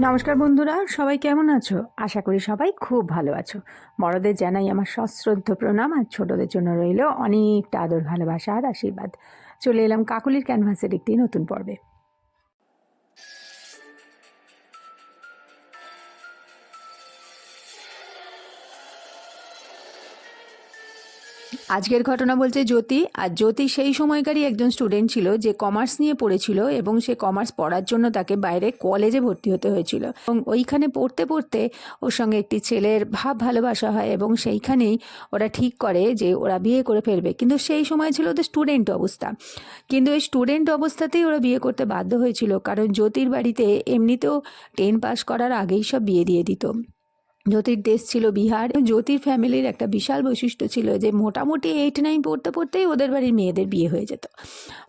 নমস্কার বন্ধুরা, সবাই কেমন আছো? আশা করি সবাই খুব ভালো আছো। বড়দের জানাই আমার সশ্রদ্ধ প্রণাম আর ছোটদের জন্য রইল অনেকটা আদর, ভালোবাসা আর আশীর্বাদ। চলে এলাম কাকুলির ক্যানভাসের একটি নতুন পর্বে। আজকের ঘটনা বলছে জ্যোতি, আর জ্যোতি সেই সময়কারই একজন স্টুডেন্ট ছিল যে কমার্স নিয়ে পড়েছিল এবং সে কমার্স পড়ার জন্য তাকে বাইরে কলেজে ভর্তি হতে হয়েছিল। এবং ওইখানে পড়তে পড়তে ওর সঙ্গে একটি ছেলের ভাব ভালোবাসা হয় এবং সেইখানেই ওরা ঠিক করে যে ওরা বিয়ে করে ফেলবে। কিন্তু সেই সময় ছিল ওদের স্টুডেন্ট অবস্থা। কিন্তু এই স্টুডেন্ট অবস্থাতেই ওরা বিয়ে করতে বাধ্য হয়েছিল, কারণ জ্যোতির বাড়িতে এমনিতেও টেন পাস করার আগেই সব বিয়ে দিয়ে দিত। জ্যোতির দেশ ছিল বিহার। জ্যোতির ফ্যামিলির একটা বিশাল বৈশিষ্ট্য ছিল যে, মোটামুটি এইট নাইন পড়তে পড়তেই ওদের বাড়ির মেয়েদের বিয়ে হয়ে যেত।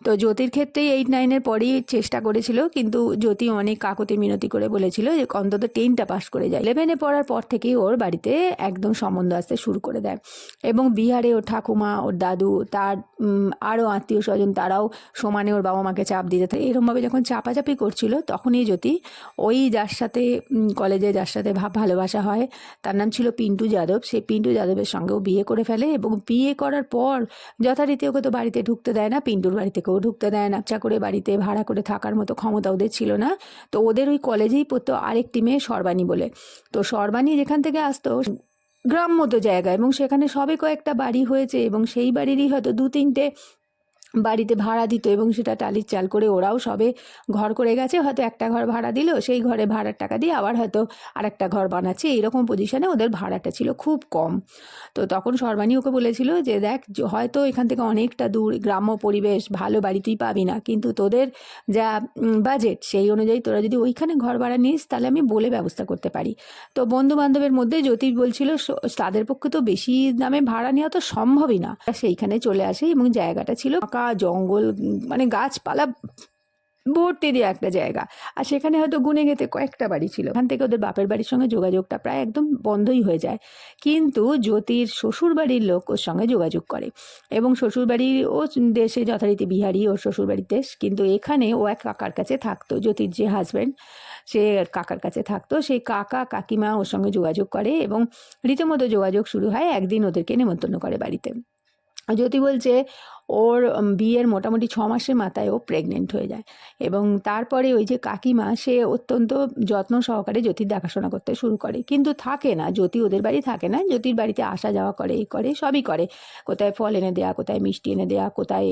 তো জ্যোতির ক্ষেত্রেই এইট নাইনের পরেই চেষ্টা করেছিল, কিন্তু জ্যোতি অনেক কাকতি মিনতি করে বলেছিল যে, অন্তত টেনটা পাস করে যায়। ইলেভেনে পড়ার পর থেকেই ওর বাড়িতে একদম সম্বন্ধ আসতে শুরু করে দেয়। এবং বিহারে ওর ঠাকুমা, ওর দাদু, তার আরও আত্মীয় স্বজন, তারাও সমানে ওর বাবা মাকে চাপ দিতে থাকে। এরমভাবে যখন চাপাচাপি করছিল, তখনই জ্যোতি ওই যার সাথে কলেজে যার সাথে ভাব ভালোবাসা হয় তার নাম ছিল পিন্টু যাদব। সে পিন্টু যাদবের সঙ্গেও বিয়ে করে ফেলে এবং বিয়ে করার পর যথারীতি ওকে তো বাড়িতে ঢুকতে দেয় না, পিন্টুর বাড়ি থেকেও ঢুকতে দেয় না চা করে বাড়িতে ভাড়া করে থাকার মতো ক্ষমতা ওদের ছিল না। তো ওদের ওই কলেজেই পড়তো আরেকটি মেয়ে সর্বাণী বলে। তো সর্বাণী যেখান থেকে আসতো গ্রাম মতো জায়গা এবং সেখানে সবে কয়েকটা বাড়ি হয়েছে এবং সেই বাড়িরই হয়তো দু তিনটে বাড়িতে ভাড়া দিত এবং সেটা টালির চাল করে ওরাও সবে ঘর করে গেছে। হয়তো একটা ঘর ভাড়া দিল, সেই ঘরে ভাড়ার টাকা দিয়ে আবার হয়তো আরেকটা ঘর বানাচ্ছে। এইরকম পজিশনে ওদের ভাড়াটা ছিল খুব কম। তো তখন সর্বাণী ওকে বলেছিল যে, দেখ হয়তো এখান থেকে অনেকটা দূর, গ্রাম্য পরিবেশ, ভালো বাড়ি তুই পাবি না। কিন্তু তোদের যা বাজেট সেই অনুযায়ী তোরা যদি ওইখানে ঘর ভাড়া নিস, তাহলে আমি বলে ব্যবস্থা করতে পারি। তো বন্ধু বান্ধবের মধ্যে জ্যোতিষ বলছিল তাদের পক্ষে তো বেশি দামে ভাড়া নেওয়া তো সম্ভবই না। সেইখানে চলে আসে এবং জায়গাটা ছিল জঙ্গল মানে গাছপালা ভর্তি দিয়ে একটা জায়গা। আর সেখানে হয়তো গুনে গেতে কয়েকটা বাড়ি ছিল। ওখান থেকে ওদের বাপের বাড়ির সঙ্গে যোগাযোগটা প্রায় একদম বন্ধই হয়ে যায়। কিন্তু জ্যোতির শ্বশুর বাড়ির লোক ওর সঙ্গে যোগাযোগ করে। এবং শ্বশুরবাড়ির ও দেশে যথারীতি বিহারি ওর শ্বশুরবাড়ির দেশ। কিন্তু এখানে ও এক কাকার কাছে থাকতো। জ্যোতির যে হাজব্যান্ড সে কাকার কাছে থাকতো। সেই কাকা কাকিমা ওর সঙ্গে যোগাযোগ করে এবং রীতিমতো যোগাযোগ শুরু হয় একদিন ওদেরকে নেমন্তন্ন করে বাড়িতে। জ্যোতি বলছে ওর বিয়ের মোটামুটি ছ মাসের মাথায় ও প্রেগনেন্ট হয়ে যায় এবং তারপরে ওই যে কাকিমা, সে অত্যন্ত যত্ন সহকারে জ্যোতির দেখাশোনা করতে শুরু করে। কিন্তু থাকে না, জ্যোতি ওদের বাড়ি থাকে না, জ্যোতির বাড়িতে আসা যাওয়া করে, এই করে, সবই করে। কোথায় ফল এনে দেয়া, কোথায় মিষ্টি এনে দেয়া, কোথায়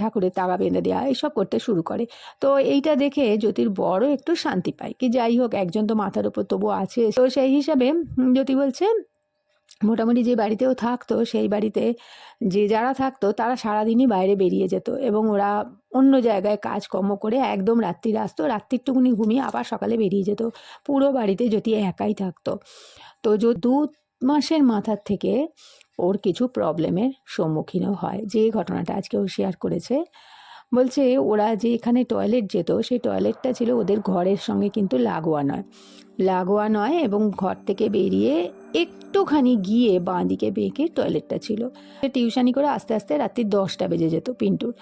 ঠাকুরের তাগা বেঁধে দেয়া এইসব করতে শুরু করে। তো এইটা দেখে জ্যোতির বড় একটু শান্তি পায়। কি যাই হোক, একজন তো মাথার উপর তবু আছে। তো সেই হিসাবে জ্যোতি বলছে মোটামুটি যে বাড়িতেও থাকতো, সেই বাড়িতে যে যারা থাকতো, তারা সারাদিনই বাইরে বেরিয়ে যেত এবং ওরা অন্য জায়গায় কাজকর্ম করে একদম রাত্রিরে আসতো। রাত্রিরটুকুনি ঘুমিয়ে আবার সকালে বেরিয়ে যেত। পুরো বাড়িতে যদি একাই থাকতো। তো দু মাসের মাথার থেকে ওর কিছু প্রবলেমের সম্মুখীনও হয়। যে ঘটনাটা আজকে ও শেয়ার করেছে বলছে ওরা যে এখানে টয়লেট যেত, সেই টয়লেটটা ছিল ওদের ঘরের সঙ্গে কিন্তু লাগোয়া নয়। লাগোয়া নয় এবং ঘর থেকে বেরিয়ে একটুখানি গিয়ে বাঁ দিকে বেঁকে টয়লেটটা ছিল। টিউশানি করে আস্তে আস্তে রাত্রি দশটা বেজে যেত পিন্টুর।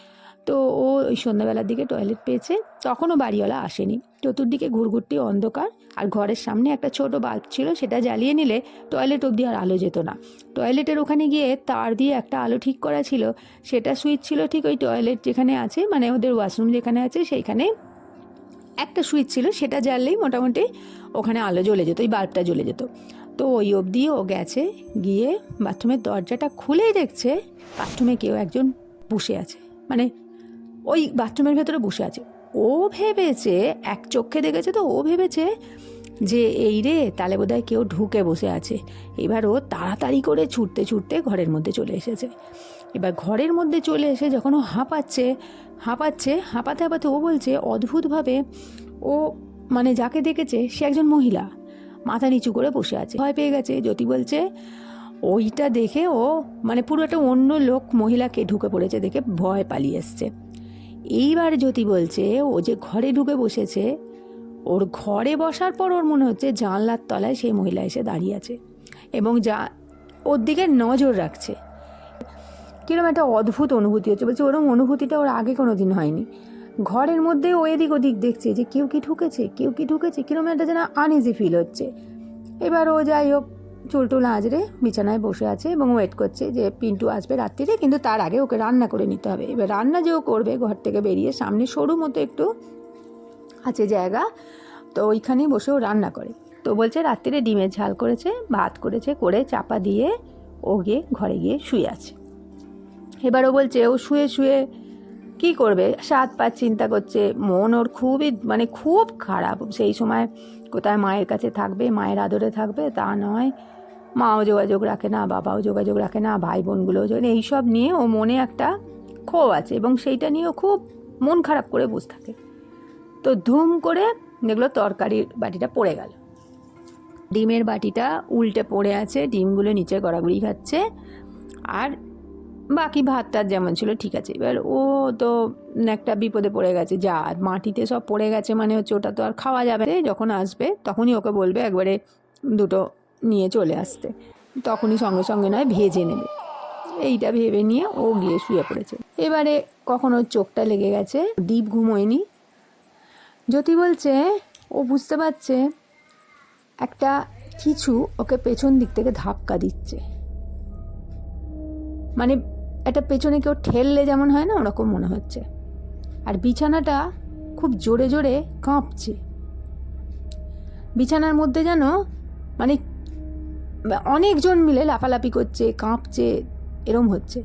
তো ও ওই সন্ধ্যাবেলার দিকে টয়লেট পেয়েছে। তখনও বাড়িওয়ালা আসেনি। চতুর্দিকে ঘুরঘুরটি অন্ধকার আর ঘরের সামনে একটা ছোট বাল্ব ছিল, সেটা জ্বালিয়ে নিলে টয়লেট অবধি আর আলো যেত না। টয়লেটের ওখানে গিয়ে তার দিয়ে একটা আলো ঠিক করা ছিল, সেটা সুইচ ছিল ঠিক ওই টয়লেট যেখানে আছে মানে ওদের ওয়াশরুম যেখানে আছে, সেইখানে একটা সুইচ ছিল, সেটা জ্বাললেই মোটামুটি ওখানে আলো জ্বলে যেত, ওই বাল্বটা জ্বলে যেত। তো ওই অবধি ও গেছে, গিয়ে বাথরুমের দরজাটা খুলেই দেখছে বাথরুমে কেউ একজন বসে আছে। মানে ওই বাথরুমের ভেতরে বসে আছে। ও ভেবেছে, এক চোখে দেখেছে তো, ও ভেবেছে যে এই রে, তালে বোধহয় কেউ ঢুকে বসে আছে। এবার ও তাড়াতাড়ি করে ছুটতে ছুটতে ঘরের মধ্যে চলে এসেছে। এবার ঘরের মধ্যে চলে এসে যখন ও হাঁপাচ্ছে হাঁপাচ্ছে, হাঁপাতে হাঁপাতে ও বলছে, অদ্ভুতভাবে ও মানে যাকে দেখেছে, সে একজন মহিলা। মাথা নিচু করে বসে আছে। ভয় পেয়ে গেছে। জ্যোতি বলছে, ওইটা দেখে ও মানে পুরো একটা অন্য লোক মহিলাকে ঢুকে পড়েছে দেখে ভয় পালিয়ে এসছে। এইবার জ্যোতি বলছে, ও যে ঘরে ঢুকে বসেছে, ওর ঘরে বসার পর ওর মনে হচ্ছে জানলার তলায় সেই মহিলা এসে দাঁড়িয়ে আছে এবং যা ওর দিকে নজর রাখছে। কীরকম একটা অদ্ভুত অনুভূতি হচ্ছে, বলছে ওরকম অনুভূতিটা ওর আগে কোনো দিন হয়নি। ঘরের মধ্যে ও এদিক ওদিক দেখছে যে কেউ কি ঢুকেছে, কেউ কি ঢুকেছে কীরকম একটা যেন আনইজি ফিল হচ্ছে। এবার ও যাই হোক চুল টুল আঁচড়ে বিছানায় বসে আছে এবং ওয়েট করছে যে পিন্টু আসবে রাত্রিরে, কিন্তু তার আগে ওকে রান্না করে নিতে হবে। এবার রান্না যে ও করবে, ঘর থেকে বেরিয়ে সামনে সরু মতো একটু আছে জায়গা, তো ওইখানেই বসে ও রান্না করে। তো বলছে রাত্রিরে ডিমের ঝাল করেছে, ভাত করেছে, করে চাপা দিয়ে ও গিয়ে ঘরে গিয়ে শুয়ে আছে। এবার ও বলছে, ও শুয়ে শুয়ে কি করবে? সাত পাঁচ চিন্তা করছে। মন ওর খুবই মানে খুব খারাপ। সেই সময় কোথায় মায়ের কাছে থাকবে, মায়ের আদরে থাকবে, তা নয়। মাও যোগাযোগ রাখে না, বাবাও যোগাযোগ রাখে না, ভাই বোনগুলোও এইসব নিয়ে ও মনে একটা ক্ষোভ আছে এবং সেইটা নিয়ে ও খুব মন খারাপ করে বসে থাকে। তো ধুম করে দেখল তরকারির বাটিটা পড়ে গেল। ডিমের বাটিটা উল্টে পড়ে আছে, ডিমগুলো নিচে গড়াগড়ি খাচ্ছে আর বাকি ভাতটা যেমন ছিল ঠিক আছে। এবার ও তো একটা বিপদে পড়ে গেছে, যা আর মাটিতে সব পড়ে গেছে মানে হচ্ছে ওটা তো আর খাওয়া যাবে। যখন আসবে তখনই ওকে বলবে একবারে দুটো নিয়ে চলে আসতে। তখনই সঙ্গে সঙ্গে নয়, ভেজে নেবে। এইটা ভেবে নিয়ে ও গিয়ে শুয়ে পড়েছে। এবারে কখন চোখটা লেগে গেছে, ডিপ ঘুমোয়নি। জ্যোতি বলছে, ও বুঝতে পারছে, একটা কিছু ওকে পেছন দিক থেকে ধাক্কা দিচ্ছে। মানে একটা পেছনে কেউ ঠেললে যেমন হয় না, ওরকম মনে হচ্ছে। আর বিছানাটা খুব জোরে জোরে কাঁপছে। বিছানার মধ্যে যেন মানে অনেকজন মিলে লাফালাফি করছে, কাঁপছে, এরম হচ্ছে।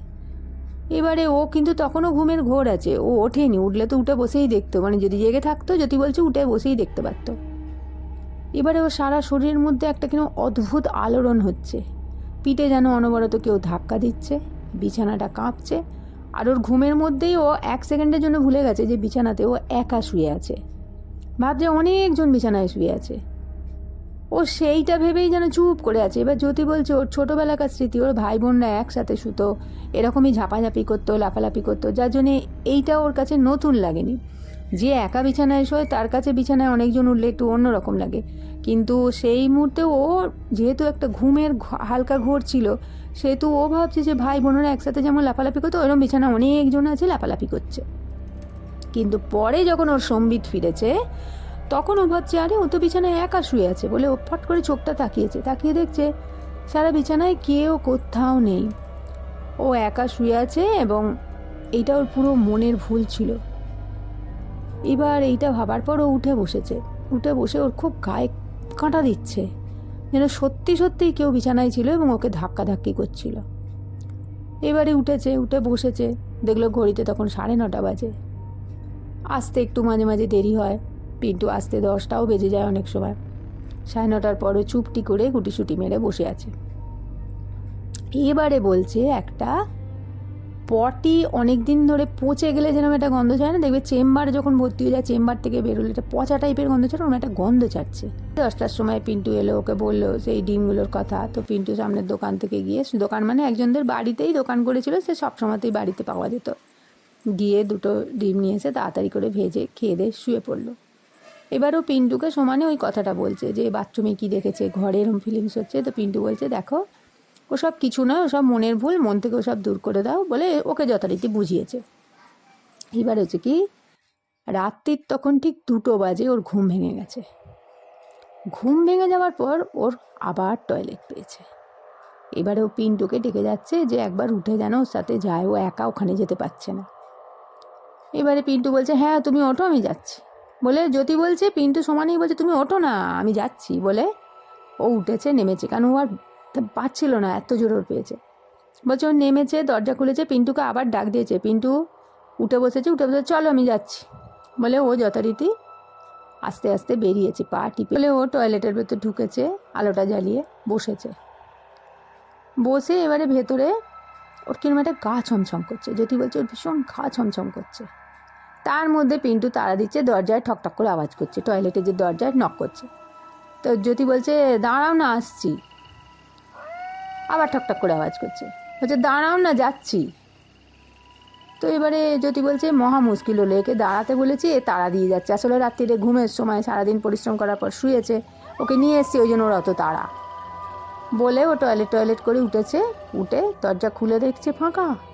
এবারে ও কিন্তু তখনও ঘুমের ঘোর আছে। ও ওঠেনি, উঠলে তো উঠে বসেই দেখতো। মানে যদি জেগে থাকতো, যদি বলছে উঠে বসেই দেখতে পারতো। এবারে ও সারা শরীরের মধ্যে একটা কীরকম অদ্ভুত আলোড়ন হচ্ছে। পিঠে যেন অনবরত কেউ ধাক্কা দিচ্ছে, বিছানাটা কাঁপছে, আর ওর ঘুমের মধ্যেই ও এক সেকেন্ডের জন্য ভুলে গেছে যে বিছানাতে ও একা শুয়ে আছে। ভাবছে অনেকজন বিছানায় শুয়ে আছে। ও সেইটা ভেবেই যেন চুপ করে আছে। এবার জ্যোতি বলছে, ওর ছোটোবেলাকার স্মৃতি, ওর ভাই বোনরা একসাথে শুতো। এরকমই ঝাপাঝাপি করতো, লাফালাফি করতো। যার জন্যে এইটা ওর কাছে নতুন লাগেনি। যে একা বিছানায় শোয়, তার কাছে বিছানায় অনেকজন উঠলে একটু অন্যরকম লাগে। কিন্তু সেই মুহূর্তে ও, যেহেতু একটা ঘুমের হালকা ঘোর ছিল, সেহেতু ও ভাবছে যে ভাই বোনেরা একসাথে যেমন লাফালাফি করতো ওরকম বিছানা অনেকজন আছে লাফালাফি করছে। কিন্তু পরে যখন ওর সম্বিত ফিরেছে তখন ও ভাবছে, আরে, ও তো বিছানায় একা শুয়ে আছে। বলে ও ফট করে চোখটা তাকিয়েছে। তাকিয়ে দেখছে, সারা বিছানায় কেউ কোথাও নেই। ও একা শুয়ে আছে এবং এইটা ওর পুরো মনের ভুল ছিল। এবার এইটা ভাবার পর ও উঠে বসেছে। উঠে বসে ওর খুব গায়ে কাঁটা দিচ্ছে। যেন সত্যি সত্যিই কেউ বিছানায় ছিল এবং ওকে ধাক্কা ধাক্কি করছিল। এবারে উঠেছে, উঠে বসেছে। দেখল ঘড়িতে তখন সাড়ে নটা বাজে। আসতে একটু মাঝে মাঝে দেরি হয়। পিন্টু আসতে দশটাও বেজে যায় অনেক সময়। সাড়ে নটার পরে চুপটি করে গুটিসুটি মেরে বসে আছে। এবারে বলছে একটা পটি অনেক দিন ধরে পচে গেলে যেরকম একটা গন্ধ ছাড়ে না? দেখবে চেম্বারে যখন ভর্তি হয়ে যায়, চেম্বার থেকে বেরোলে একটা পচা টাইপের গন্ধ ছাড়ে ওরকম একটা গন্ধ ছাড়ছে। দশটার সময় পিন্টু এলো, ওকে বলল সেই ডিমগুলোর কথা। তো পিন্টু সামনের দোকান থেকে গিয়ে, দোকান মানে একজনদের বাড়িতেই দোকান করেছিল, সে সব সময়তেই বাড়িতে পাওয়া যেত। গিয়ে দুটো ডিম নিয়ে এসে তাড়াতাড়ি করে ভেজে খেয়ে দিয়ে শুয়ে পড়ল। এবারও পিন্টুকে সমানে ওই কথাটা বলছে যে, বাথরুমে কি দেখেছে? ঘরে এরম ফিলিংস হচ্ছে। তো পিন্টু বলছে, দেখো, ওসব কিছু নয়, ওসব মনের ভুল, মন থেকে ওসব দূর করে দাও, বলে ওকে যথারীতি বুঝিয়েছে। এবার হচ্ছে কি, রাত্রির তখন ঠিক দুটো বাজে ওর ঘুম ভেঙে গেছে। ঘুম ভেঙে যাওয়ার পর ওর আবার টয়লেট পেয়েছে। এবারে ও পিন্টুকে ডেকে যাচ্ছে যে, একবার উঠে যেন ওর সাথে যায়, ও একা ওখানে যেতে পারছে না। এবারে পিন্টু বলছে হ্যাঁ তুমি ওঠো, আমি যাচ্ছি। বলে, জ্যোতি বলছে, পিন্টু সমানেই বলছে, তুমি ওঠো না, আমি যাচ্ছি। বলে, ও উঠেছে, নেমেছে কেন ও আর পাচ্ছিল না, এত জোর ওর পেয়েছে। বলছে, ও নেমেছে, দরজা খুলেছে, পিন্টুকে আবার ডাক দিয়েছে, পিন্টু উঠে বসেছে, উঠে বসে চলো আমি যাচ্ছি। বলে, ও যথারীতি আস্তে আস্তে বেরিয়েছে, পা টিপে বলে, ও টয়লেটের ভেতর ঢুকেছে, আলোটা জ্বালিয়ে বসেছে। বসে এবারে ভেতরে, ওর কিরম একটা গা ছমছম করছে, জ্যোতি বলছে, ওর ভীষণ গা ছমছম করছে। তার মধ্যে পিন্টু তাড়া দিচ্ছে, দরজায় ঠকঠক করে আওয়াজ করছে, টয়লেটে যে দরজায় নক করছে। তো জ্যোতি বলছে, দাঁড়াও না, আসছি। আবার ঠকঠক করে আওয়াজ করছে। বলছে, দাঁড়াও না, যাচ্ছি। তো এবারে জ্যোতি বলছে, মহা মুশকিল হলো, একে দাঁড়াতে বলেছি, এ তাড়া দিয়ে যাচ্ছে। আসলে রাত্রিরে ঘুমের সময় সারাদিন পরিশ্রম করার পর শুয়েছে, ওকে নিয়ে এসছি, ওই জন্য ওর অত তাড়া। বলে ও টয়লেট টয়লেট করে উঠেছে, উঠে দরজা খুলে দেখছে ফাঁকা।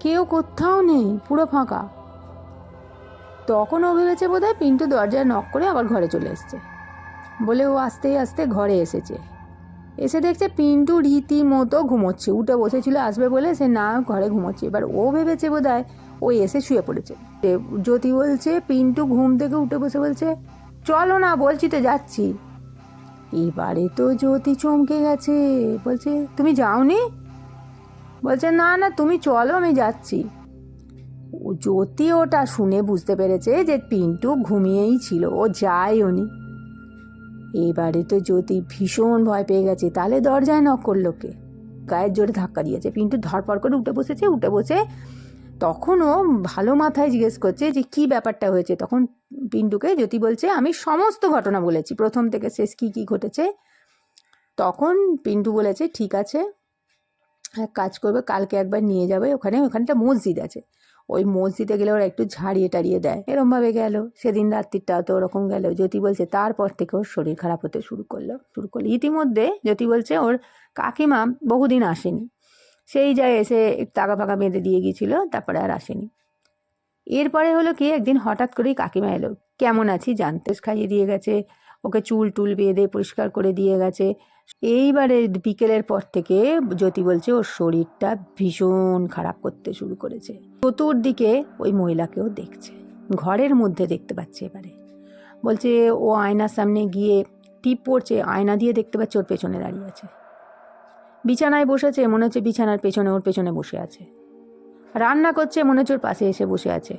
কেউ কোথাও নেই, পুরো ফাঁকা। তখন ও ভেবেছে বোধহয় পিন্টু দরজায় নক করে আবার ঘরে চলে এসছে। বলে ও আস্তে আস্তে ঘরে এসেছে। এসে দেখছে পিন্টু রীতিমতো ঘুমোচ্ছে, উঠে বসেছিল, আসবে বলে সে না ঘরে ঘুমোচ্ছে। এবার ও ভেবেছে বোধহয় ও এসে শুয়ে পড়েছে। জ্যোতি বলছে, পিন্টু ঘুম থেকে উঠে বসে বলছে, চলো না, বলছি তো যাচ্ছি। এবারে তো জ্যোতি চমকে গেছে। বলছে, তুমি যাওনি? বলছে, না না, তুমি চলো, আমি যাচ্ছি। ও জ্যোতি ওটা শুনে বুঝতে পেরেছে যে পিন্টু ঘুমিয়েই ছিল, ও যায় উনি এবারে তো জ্যোতি ভীষণ ভয় পেয়ে গেছে, তাহলে দরজায় নক করল কে? গায়ের জোরে ধাক্কা দিয়েছে, পিন্টু ধরপড় করে উঠে বসেছে, উঠে বসে তখনও ভালো মাথায় জিজ্ঞেস করছে যে কি ব্যাপারটা হয়েছে? তখন পিন্টুকে জ্যোতি বলছে, আমি সমস্ত ঘটনা বলেছি, প্রথম থেকে শেষ কী কী ঘটেছে? তখন পিন্টু বলেছে, ঠিক আছে। এক কাজ করবে, কালকে একবার নিয়ে যাবে, ওখানে, ওখানটা মসজিদ আছে। ওই মসজিদে গেলে ওরা একটু ঝাড়িয়ে টাড়িয়ে দেয়। এরমভাবে গেল। সেদিন রাত্রিটাও তো ওরকম গেল। জ্যোতি বলছে, তারপর থেকে ওর শরীর খারাপ হতে শুরু করল শুরু করল। ইতিমধ্যে জ্যোতি বলছে, ওর কাকিমা বহুদিন আসেনি। সেই যায় এসে টাকা ফাঁকা বেঁধে দিয়ে গিয়েছিল, তারপরে আর আসেনি। এরপরে হলো কি, একদিন হঠাৎ করেই কাকিমা এলো। কেমন আছি জানতে? খাইয়ে দিয়ে গেছে, ওকে চুল টুল বেঁধে পরিষ্কার করে দিয়ে গেছে। এইবারে বিকেলের পর থেকে জ্যোতি বলছে ওর শরীরটা ভীষণ খারাপ করতে শুরু করেছে। চতুর্দিকে ওই মহিলাকেও দেখছে। ঘরের মধ্যে দেখতে পাচ্ছে এবারে। বলছে, ও আয়নার সামনে গিয়ে টিপ পড়ছে, আয়না দিয়ে দেখতে পাচ্ছে ওর পেছনে দাঁড়িয়ে আছে। বিছানায় বসেছে, মনে হচ্ছে বিছানার পেছনে, ওর পেছনে বসে আছে। রান্না করছে, মনে হচ্ছে ওর পাশে এসে বসে আছে।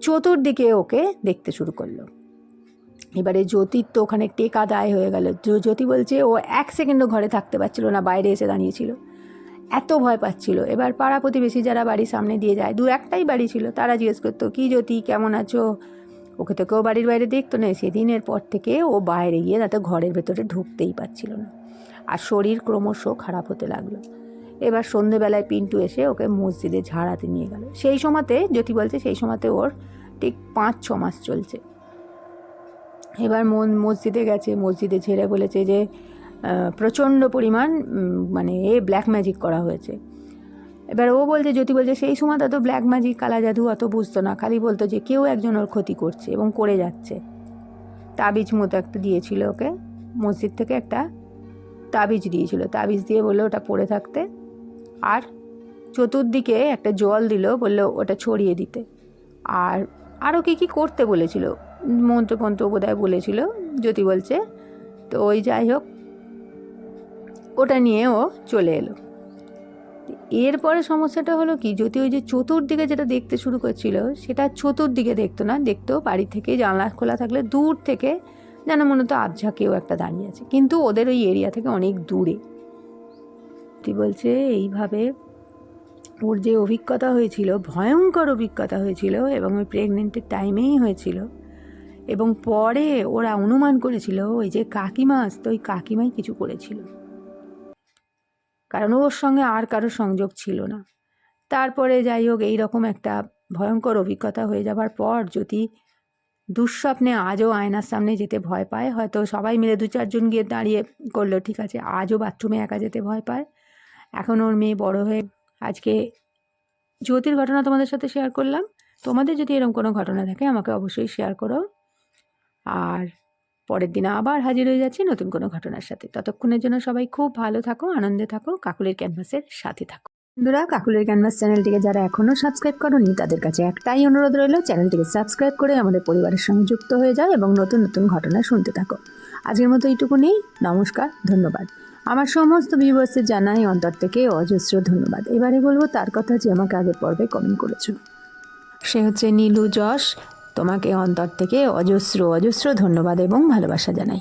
চতুর্দিকে ওকে দেখতে শুরু করল। এবারে জ্যোতির তো ওখানে টেকা দায় হয়ে গেল। জ্যোতি বলছে, ও এক সেকেন্ডও ঘরে থাকতে পারছিল না, বাইরে এসে দাঁড়িয়েছিল। এত ভয় পাচ্ছিল। এবার পাড়া প্রতিবেশী যারা বাড়ির সামনে দিয়ে যায়, দু একটাই বাড়ি ছিল, তারা জিজ্ঞেস করতো, কি জ্যোতি, কেমন আছো? ওকে তো কেউ বাড়ির বাইরে দেখতো না, সেদিনের পর থেকে ও বাইরে গিয়ে তাতে ঘরের ভেতরে ঢুকতেই পারছিল না। আর শরীর ক্রমশ খারাপ হতে লাগল। এবার সন্ধেবেলায় পিন্টু এসে ওকে মসজিদে ঝাড়াতে নিয়ে গেল। সেই সময়তে, জ্যোতি বলছে, সেই সময়তে ওর ঠিক পাঁচ ছ মাস চলছে। এবার মন মসজিদে গেছে, মসজিদে ছেড়ে বলেছে যে প্রচণ্ড পরিমাণ মানে এ ব্ল্যাক ম্যাজিক করা হয়েছে। এবার ও বলছে, জ্যোতি বলছে, সেই সময়টা তো ব্ল্যাক ম্যাজিক কালা জাদু অত বুঝতো না, খালি বলতো যে কেউ একজন ওর ক্ষতি করছে এবং করে যাচ্ছে। তাবিজ মতো একটা দিয়েছিল ওকে, মসজিদ থেকে একটা তাবিজ দিয়েছিল। তাবিজ দিয়ে বলল, ওটা পড়ে থাকতে। আর চতুর্দিকে একটা জল দিল, বলল, ওটা ছড়িয়ে দিতে। আর আরও কী কী করতে বলেছিল। মন্ত্র মন্ত্র বোধহয় বলেছিল, জ্যোতি বলছে। তো ওই যাই হোক, ওটা নিয়ে ও চলে এলো। এরপরে সমস্যাটা হলো কি জ্যোতি ওই যে চতুর্দিকে যেটা দেখতে শুরু করছিল, সেটা চতুর্দিকে দেখতো না, দেখতো বাড়ি থেকে জানলা খোলা থাকলে দূর থেকে যেন মনে হতো আবঝা কেউ একটা দাঁড়িয়ে আছে। কিন্তু ওদের ওই এরিয়া থেকে অনেক দূরে। জ্যোতি বলছে, এইভাবে ওর যে অভিজ্ঞতা হয়েছিল, ভয়ঙ্কর অভিজ্ঞতা হয়েছিল এবং ওই প্রেগনেন্টের টাইমেই হয়েছিল এবং পরে ওরা অনুমান করেছিল, ওই যে কাকিমা আসতো, ওই কাকিমাই কিছু করেছিল। কারণ ওর সঙ্গে আর কারও সংযোগ ছিল না। তারপরে যাই হোক, এইরকম একটা ভয়ঙ্কর অভিজ্ঞতা হয়ে যাবার পর যদি দুঃস্বপ্নে আজও আয়নার সামনে যেতে ভয় পায়, হয়তো সবাই মিলে দু চারজন গিয়ে দাঁড়িয়ে করল, ঠিক আছে, আজও বাথরুমে একা যেতে ভয় পায়। এখন ওর মেয়ে বড় হয়ে আজকে জ্যোতির ঘটনা তোমাদের সাথে শেয়ার করলাম। তোমাদের যদি এরকম কোনো ঘটনা থাকে, আমাকে অবশ্যই শেয়ার করো। আর পরের দিন আবার হাজির হয়ে যাচ্ছি নতুন কোনো ঘটনার সাথে। ততক্ষণের জন্য সবাই খুব ভালো থাকো, আনন্দে থাকো, কাকুলের ক্যানভাসের সাথে থাকো। বন্ধুরা, কাকুলের ক্যানভাস চ্যানেলটিকে যারা এখনও সাবস্ক্রাইব করনি, তাদের কাছে একটাই অনুরোধ রইল, চ্যানেলটিকে সাবস্ক্রাইব করে আমাদের পরিবারের সঙ্গে যুক্ত হয়ে যাও এবং নতুন নতুন ঘটনা শুনতে থাকো। আজকের মতো এইটুকুনি নমস্কার, ধন্যবাদ। আমার সমস্ত ভিউয়ার্সের জানাই অন্তর থেকে অজস্র ধন্যবাদ। এবারে বলব তার কথা যে আমাকে আগের পর্বে কমেন্ট করেছ সে হচ্ছে নীলু যশ তোমাকে অন্তর থেকে অজস্র অজস্র ধন্যবাদ এবং ভালোবাসা জানাই।